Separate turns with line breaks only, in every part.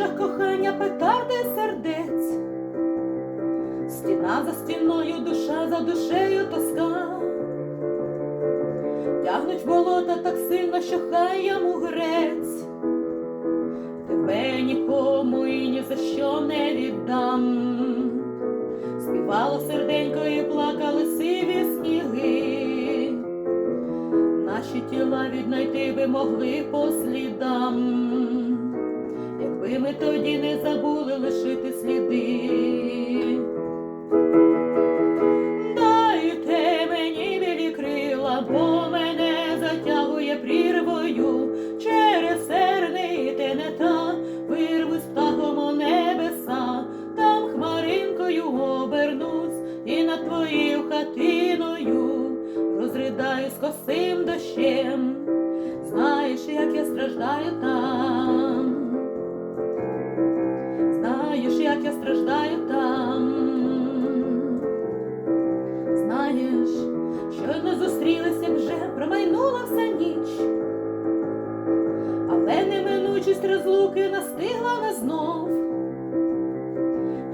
в пожежах кохання петарди сердець. Стіна за стіною, душа за душею тоска. Тягнуть болота так сильно, що хай яму грець. Тебе нікому і ні за що не віддам. Співало серденько і плакали сиві сніги. Наші тіла віднайти би могли по слідам, ми тоді не забули лишити сліди. Дайте мені білі крила, бо мене затягує прірвою через серний тенета, вирвусь птахом у небеса, там хмаринкою обернусь і над твоєю хатиною розридаюсь косим дощем. Знаєш, як я страждаю там, як я страждаю там. Знаєш, щойно зустрілися вже, промайнула вся ніч, але неминучість розлуки настигла нас знов.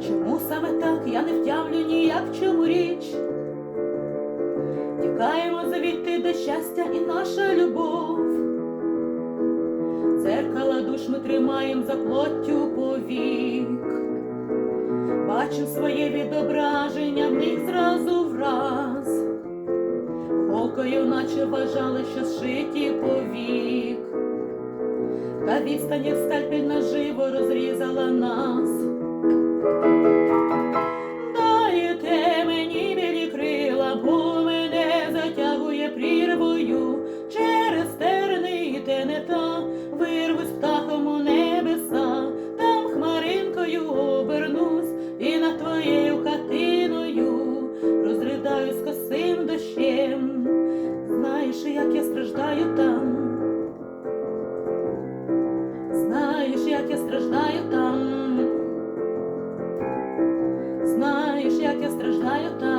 Чому саме так я не втямлю ніяк чому річ? Тікаємо звідти, де щастя і наша любов. Дзеркала душ ми тримаєм за плоттю повік. Бачу своє відображення в них зразу враз. Окою наче вважали, що зшиті повік. Та відстань як скальпель наживо розридаюсь косим дощем. Знаєш, як я страждаю там. Знаєш, як я страждаю там. Знаєш, як я страждаю там.